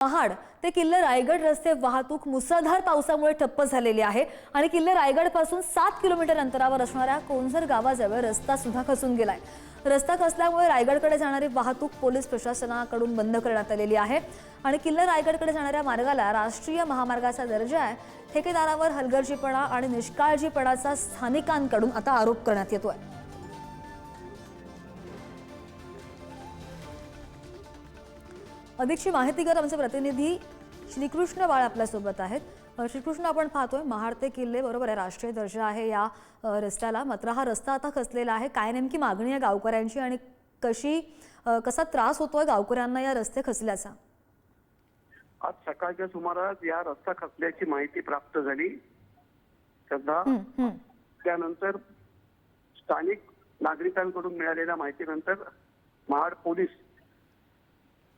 महाड ते किल्ले रायगड रस्ते वाहतूक मुसळधार पावसामुळे ठप्प झालेली आहे. आणि किल्ले रायगडपासून सात किलोमीटर अंतरावर असणाऱ्या कोंझर गावाजवळ रस्ता सुद्धा खसून गेलाय. रस्ता खचल्यामुळे रायगडकडे जाणारी वाहतूक पोलीस प्रशासनाकडून बंद करण्यात आलेली आहे. आणि किल्ले रायगडकडे जाणाऱ्या मार्गाला राष्ट्रीय महामार्गाचा दर्जा आहे. ठेकेदारावर हलगर्जीपणा आणि निष्काळजीपणाचा स्थानिकांकडून आता आरोप करण्यात येतोय. अधिकची माहिती कर आमचे प्रतिनिधी श्रीकृष्ण बाळ आपल्यासोबत आहेत. श्रीकृष्ण आपण पाहतोय महाड ते किल्ले बरोबर आहे राष्ट्रीय दर्जा आहे या रस्त्याला. मात्र हा रस्ता आता खचलेला आहे. काय नेमकी मागणी आहे गावकऱ्यांची आणि कशी कसा त्रास होतोय गावकऱ्यांना या रस्ते खचल्याचा? आज सकाळच्या सुमारास या रस्ता खचल्याची माहिती प्राप्त झाली. श्रद्धा. त्यानंतर स्थानिक नागरिकांकडून मिळालेल्या माहितीनंतर महाड पोलीस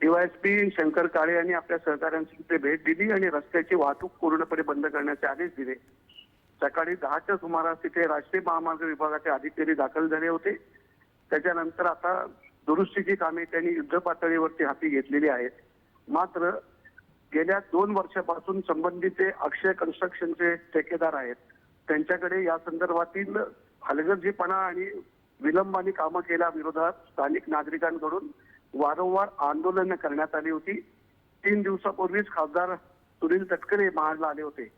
डीवायएसपी शंकर काळे यांनी आपल्या सहकाऱ्यांची तिथे भेट दिली आणि रस्त्याची वाहतूक पूर्णपणे बंद करण्याचे आदेश दिले. सकाळी दहाच्या सुमारास तिथे राष्ट्रीय महामार्ग विभागाचे अधिकारी दाखल झाले होते. त्याच्यानंतर आता दुरुस्तीची कामे त्यांनी युद्ध पातळीवरती हाती घेतलेली आहेत. मात्र गेल्या दोन वर्षापासून संबंधित अक्षय कन्स्ट्रक्शनचे ठेकेदार आहेत त्यांच्याकडे या संदर्भातील हलगर्जीपणा आणि विलंबाने कामं केल्याविरोधात स्थानिक नागरिकांकडून वारंवार आंदोलनं करण्यात आली होती. तीन दिवसापूर्वीच खासदार सुनील तटकरे महाडला आले होते.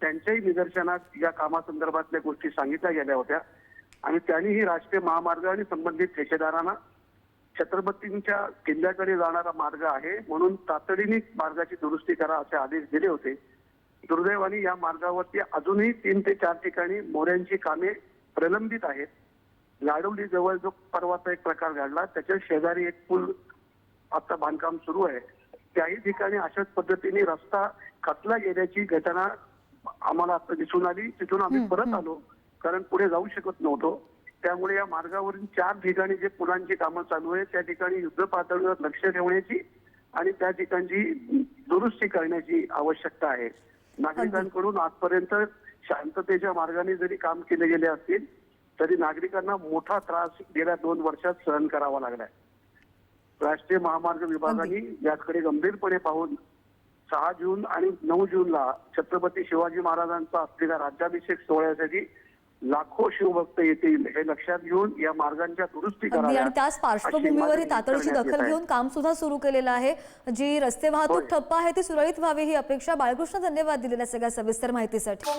त्यांच्याही निदर्शनात या कामासंदर्भातल्या गोष्टी सांगितल्या गेल्या होत्या. आणि त्यांनीही राष्ट्रीय महामार्ग आणि संबंधित ठेकेदारांना छत्रपतींच्या किल्ल्याकडे जाणारा मार्ग आहे म्हणून तातडीने मार्गाची दुरुस्ती करा असे आदेश दिले होते. दुर्दैवाने या मार्गावरती अजूनही तीन ते चार ठिकाणी मोऱ्यांची कामे प्रलंबित आहेत. लाडवली जवळ जो परवाचा एक प्रकार घडला त्याच्या शेजारी एक पूल आता बांधकाम सुरू आहे. त्याही ठिकाणी अशाच पद्धतीने रस्ता खचला गेल्याची घटना आम्हाला आता दिसून आली. तिथून आम्ही परत आलो कारण पुढे जाऊ शकत नव्हतो. त्यामुळे या मार्गावरील चार ठिकाणी जे पुलांची कामं चालू आहे त्या ठिकाणी युद्ध पातळीवर लक्ष ठेवण्याची आणि त्या ठिकाणची दुरुस्ती करण्याची आवश्यकता आहे. नागरिकांकडून आजपर्यंत शांततेच्या मार्गाने जरी काम केले गेले असतील तरी नागरिकांना मोठा त्रास गेल्या दोन वर्षात सहन करावा लागलाय. राष्ट्रीय महामार्ग विभागाने याकडे गंभीरपणे पाहून सहा जून आणि नऊ जूनला छत्रपती शिवाजी महाराजांचा असलेल्या राज्याभिषेक सोहळ्यासाठी लाखो शिवभक्त येतील हे लक्षात घेऊन या मार्गांच्या दुरुस्ती कराव्या आणि त्याच पार्श्वभूमीवर ही तातडीची दखल. घेऊन काम सुद्धा सुरू केलेलं आहे. जी रस्ते वाहतूक. ठप्प आहे ती सुरळीत व्हावी ही अपेक्षा बाळकृष्ण धन्यवाद दिलेल्या सगळ्या सविस्तर माहितीसाठी.